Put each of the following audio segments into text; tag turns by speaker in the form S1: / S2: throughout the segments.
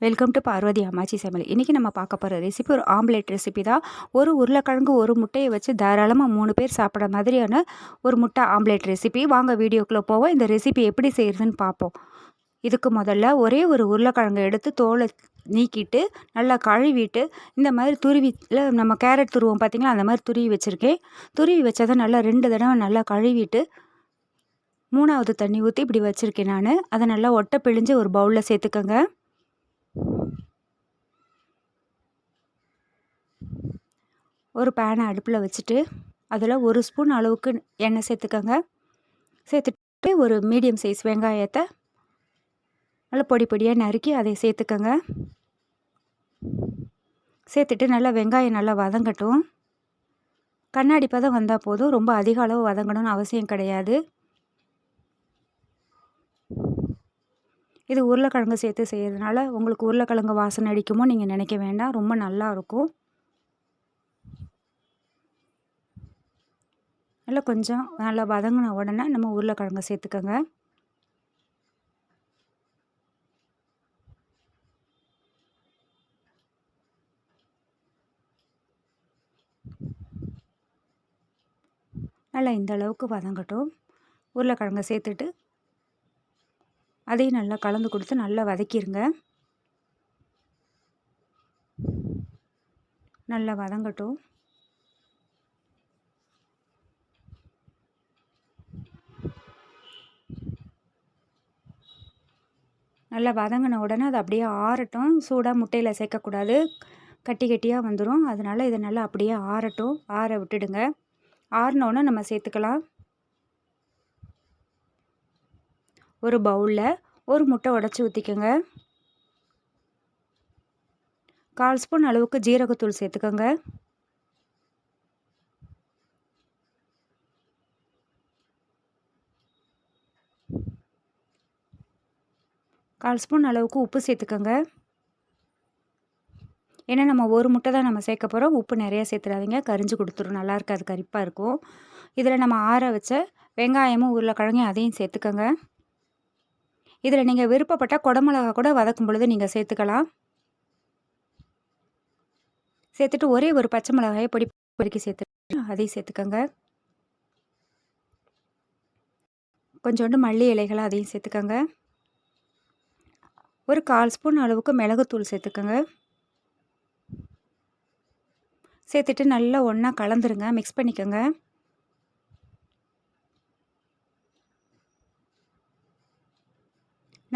S1: Welcome to Parvati அம்மாச்சி சமையல் இன்றைக்கி நம்ம பார்க்க போகிற ரெசிபி ஒரு ஆம்லேட் ரெசிபி தான். ஒரு உருளைக்கிழங்கு ஒரு முட்டையை வச்சு தாராளமாக மூணு பேர் சாப்பிட்ற மாதிரியான ஒரு முட்டை ஆம்லேட் ரெசிபி வாங்க வீடியோக்குள்ளே போவோம். இந்த ரெசிபி எப்படி செய்கிறதுன்னு பார்ப்போம். இதுக்கு முதல்ல ஒரே ஒரு உருளைக்கிழங்கு எடுத்து தோலை நீக்கிட்டு நல்லா கழுவிட்டு இந்த மாதிரி துருவியில் நம்ம கேரட் துருவோம் பார்த்திங்களா அந்த மாதிரி துருவி வச்சுருக்கேன். துருவி வச்சதை நல்லா ரெண்டு தடவை நல்லா கழுவிட்டு மூணாவது தண்ணி ஊற்றி இப்படி வச்சுருக்கேன் நான். அதை நல்லா ஒட்டை பிழிஞ்சு ஒரு பவுலில் சேர்த்துக்கோங்க. ஒரு பேனை அடுப்பில் வச்சுட்டு அதில் ஒரு ஸ்பூன் அளவுக்கு எண்ணெய் சேர்த்துக்கோங்க. சேர்த்துட்டு ஒரு மீடியம் சைஸ் வெங்காயத்தை நல்லா பொடி பொடியாக நறுக்கி அதை சேர்த்துக்கோங்க. சேர்த்துட்டு நல்லா வெங்காயம் நல்லா வதங்கட்டும். கண்ணாடி பதம் வந்தால் போதும். ரொம்ப அதிக அளவு வதங்கணும்னு அவசியம் கிடையாது. இது உருளைக்கிழங்கு சேர்த்து செய்கிறதுனால உங்களுக்கு உருளைக்கிழங்கு வாசனை அடிக்குமோ நீங்கள் நினைக்க வேண்டாம். ரொம்ப நல்லா நல்லா கொஞ்சம் நல்லா வதங்கின உடனே நம்ம உருளைக்கிழங்கு சேர்த்துக்கோங்க. நல்லா இந்த அளவுக்கு வதங்கட்டும். உருளைக்கிழங்கை சேர்த்துட்டு அதையும் நல்லா கலந்து கொடுத்து நல்லா வதக்கிடுங்க நல்லா வதங்கட்டும். நல்லா வதங்கின உடனே அது அப்படியே ஆறட்டும். சூடாக முட்டையில் சேர்க்கக்கூடாது. கட்டி கட்டியாக வந்துடும் அதனால் இதை நல்லா அப்படியே ஆறட்டும். ஆற விட்டுடுங்க. ஆறினோடனே நம்ம சேர்த்துக்கலாம். ஒரு பவுலில் ஒரு முட்டை உடச்சி ஊற்றிக்கோங்க கால் ஸ்பூன் அளவுக்கு ஜீரகத்தூள் சேர்த்துக்கோங்க. கால் ஸ்பூன் அளவுக்கு உப்பு சேர்த்துக்கோங்க. ஏன்னா நம்ம ஒரு முட்டை தான் நம்ம சேர்க்க போகிறோம் உப்பு நிறையா சேர்த்துடாதீங்க. கரிஞ்சு கொடுத்துரும். நல்லா இருக்காது. கரிப்பாக இருக்கும். இதில் நம்ம ஆற வச்ச வெங்காயமும் உருளைக்கிழங்கையும் அதையும் சேர்த்துக்கோங்க. இதில் நீங்கள் விருப்பப்பட்டால் குடமிளகா கூட வதக்கும் பொழுது நீங்கள் சேர்த்துக்கலாம். சேர்த்துட்டு ஒரே ஒரு பச்சை மிளகாயை பொடி பொறுக்கி சேர்த்து அதையும் சேர்த்துக்கோங்க. கொஞ்சோண்டு மல்லி இலைகளை அதையும் சேர்த்துக்கோங்க. ஒரு கால் ஸ்பூன் அளவுக்கு மிளகுத்தூள் சேர்த்துக்கோங்க. சேர்த்துட்டு நல்லா ஒன்றா கலந்துருங்க. மிக்ஸ் பண்ணிக்கோங்க.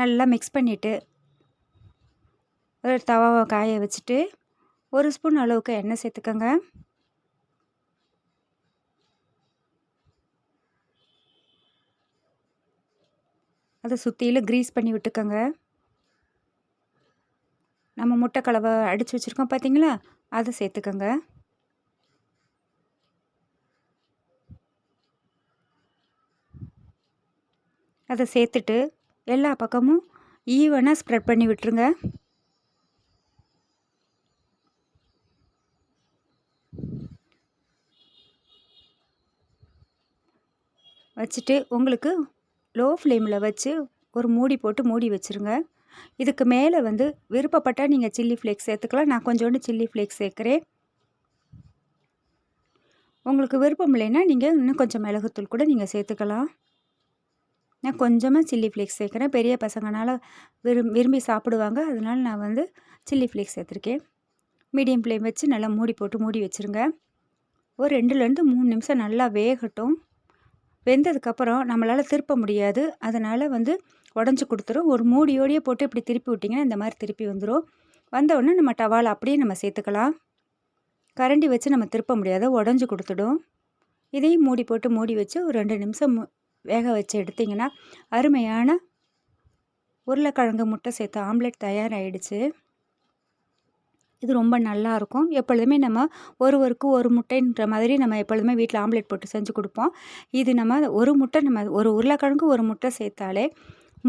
S1: நல்லா மிக்ஸ் பண்ணிவிட்டு ஒரு தவாவை காய வச்சுட்டு ஒரு ஸ்பூன் அளவுக்கு எண்ணெய் சேர்த்துக்கோங்க. அதை சுற்றிலும் க்ரீஸ் பண்ணி விட்டுக்கோங்க. நம்ம முட்டை கலவை அடித்து வச்சுருக்கோம் பார்த்தீங்களா அதை சேர்த்துக்கோங்க. அதை சேர்த்துட்டு எல்லா பக்கமும் ஈவனாக ஸ்ப்ரெட் பண்ணி விட்டுருங்க. வச்சுட்டு உங்களுக்கு லோ ஃப்ளேமில் வச்சு ஒரு மூடி போட்டு மூடி வச்சுருங்க. இதுக்கு மேலே வந்து விருப்பப்பட்டால் நீங்கள் சில்லி ஃப்ளேக்ஸ் சேர்த்துக்கலாம். நான் கொஞ்சோண்டு சில்லி ஃப்ளேக்ஸ் சேர்க்குறேன். உங்களுக்கு விருப்பம் இல்லைன்னா நீங்கள் இன்னும் கொஞ்சம் மிளகுத்தூள் கூட நீங்கள் சேர்த்துக்கலாம். நான் கொஞ்சமாக சில்லி ஃப்ளேக்ஸ் சேர்க்குறேன். பெரிய பசங்கனால் விரும் விரும்பி சாப்பிடுவாங்க. அதனால் நான் வந்து சில்லி ஃப்ளேக்ஸ் சேர்த்துருக்கேன். மீடியம் ஃப்ளேம் வச்சு நல்லா மூடி போட்டு மூடி வச்சுருங்க. ஒரு ரெண்டுலேருந்து மூணு நிமிஷம் நல்லா வேகட்டும். வெந்ததுக்கப்புறம் நம்மளால் திருப்ப முடியாது. அதனால் வந்து உடஞ்சி கொடுத்துரும். ஒரு மூடியோடையே போட்டு இப்படி திருப்பி விட்டிங்கன்னா இந்த மாதிரி திருப்பி வந்துடும் வந்தவுடனே நம்ம டவால் அப்படியே நம்ம சேர்த்துக்கலாம். கரண்டி வச்சு நம்ம திருப்ப முடியாது. உடஞ்சி கொடுத்துடும். இதையும் மூடி போட்டு மூடி வச்சு ஒரு ரெண்டு நிமிஷம் வேக வச்சு எடுத்திங்கன்னா அருமையான உருளைக்கிழங்கு முட்டை சேர்த்து ஆம்லெட் தயாராகிடுச்சு இது ரொம்ப நல்லாயிருக்கும் எப்பொழுதுமே நம்ம ஒருவருக்கு ஒரு முட்டைன்ற மாதிரி நம்ம எப்பொழுதுமே வீட்டில் ஆம்லெட் போட்டு செஞ்சு கொடுப்போம். இது நம்ம ஒரு முட்டை நம்ம ஒரு உருளைக்கிழங்கு ஒரு முட்டை சேர்த்தாலே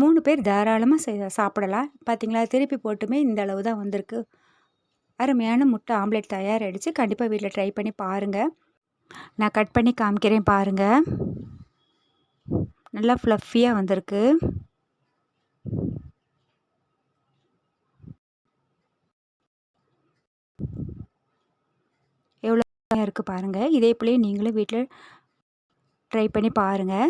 S1: மூணு பேர் தாராளமாக செய் சாப்பிடலாம். பார்த்திங்களா திருப்பி போட்டுமே இந்த அளவு தான் வந்திருக்கு. அருமையான முட்டை ஆம்லெட் தயாராகிடுச்சு கண்டிப்பாக வீட்டில் ட்ரை பண்ணி பாருங்கள் நான் கட் பண்ணி காமிக்கிறேன் பாருங்கள் நல்லா ஃப்ளஃபியாக வந்திருக்கு. எவ்வளோ இருக்குது பாருங்கள் இதே போலே நீங்களும் வீட்டில் ட்ரை பண்ணி பாருங்கள்